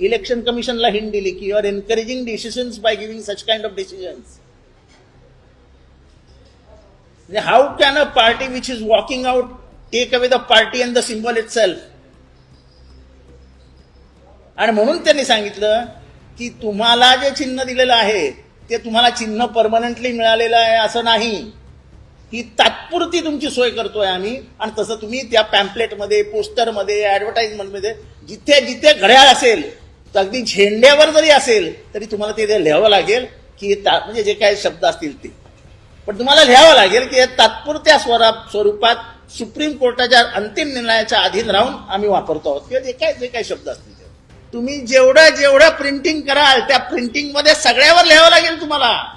Election कमिशनला hint दिली की you are encouraging decisions by giving such kind of decisions how can a party which is walking out take away the party and the symbol it सेल्फ आणि म्हणून त्यांनी सांगितलं की तुम्हाला जे चिन्ह दिलेलं आहे ते तुम्हाला चिन्ह परमनंटली मिळालेलं आहे असं नाही. ही तात्पुरती तुमची सोय करतोय आम्ही आणि तसं तुम्ही त्या पॅम्पलेटमध्ये पोस्टरमध्ये ऍडव्हर्टाइजमेंटमध्ये जिथे जिथे घड्याळ असेल तर अगदी झेंड्यावर जरी असेल तरी तुम्हाला ते लिहावं लागेल की ता- म्हणजे जे काही शब्द असतील ते. पण तुम्हाला लिहावं लागेल की तात्पुरत्या स्वरा स्वरूपात सुप्रीम कोर्टाच्या अंतिम निर्णयाच्या अधीन राहून आम्ही वापरतो आहोत. किंवा जे काय जे काही शब्द असतील ते. तुम्ही जेवढं जेवढं प्रिंटिंग कराल त्या प्रिंटिंगमध्ये सगळ्यावर लिहावं लागेल तुम्हाला.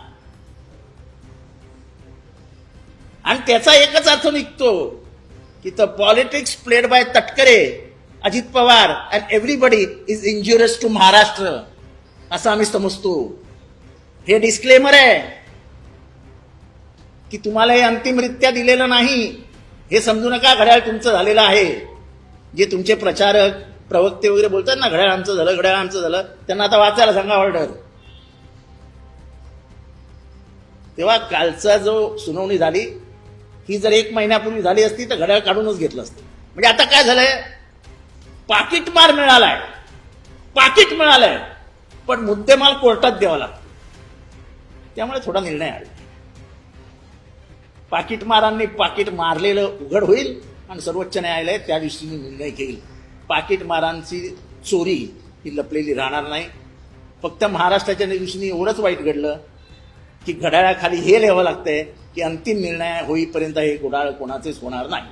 आणि त्याचा एकच अर्थ निघतो की the politics played by Tatkare Ajit Pawar and everybody is injurious to Maharashtra असं आम्ही समजतो. हे डिस्क्लेमर आहे. की तुम्हाला हे अंतिमरित्या दिलेलं नाही हे समजू नका घड्याळ तुमचं झालेलं आहे. जे तुमचे प्रचारक प्रवक्ते वगैरे बोलतात ना घड्याळ आमचं झालं घड्याळ आमचं झालं त्यांना आता वाचायला सांगा ऑर्डर तेव्हा कालचा जो सुनावणी झाली ही जर एक महिन्यापूर्वी झाली असती तर घड्याळ काढूनच घेतलं असतं. म्हणजे आता काय झालंय? पाकिट मार मिळालाय. पाकिट मिळालंय. पण मुद्देमाल कोर्टात द्यावा लागतो. त्यामुळे थोडा निर्णय आला. पाकिटमारांनी पाकिट मारलेलं उघड होईल आणि सर्वोच्च न्यायालय त्या दृष्टीने निर्णय घेईल. पाकिटमारांची चोरी ही लपलेली राहणार नाही. फक्त महाराष्ट्राच्या दृष्टीने एवढंच वाईट घडलं की घड्याळाखाली हे लिहावं लागतंय की अंतिम निर्णय होईपर्यंत हे घोडाळ कोणाचेच होणार नाही.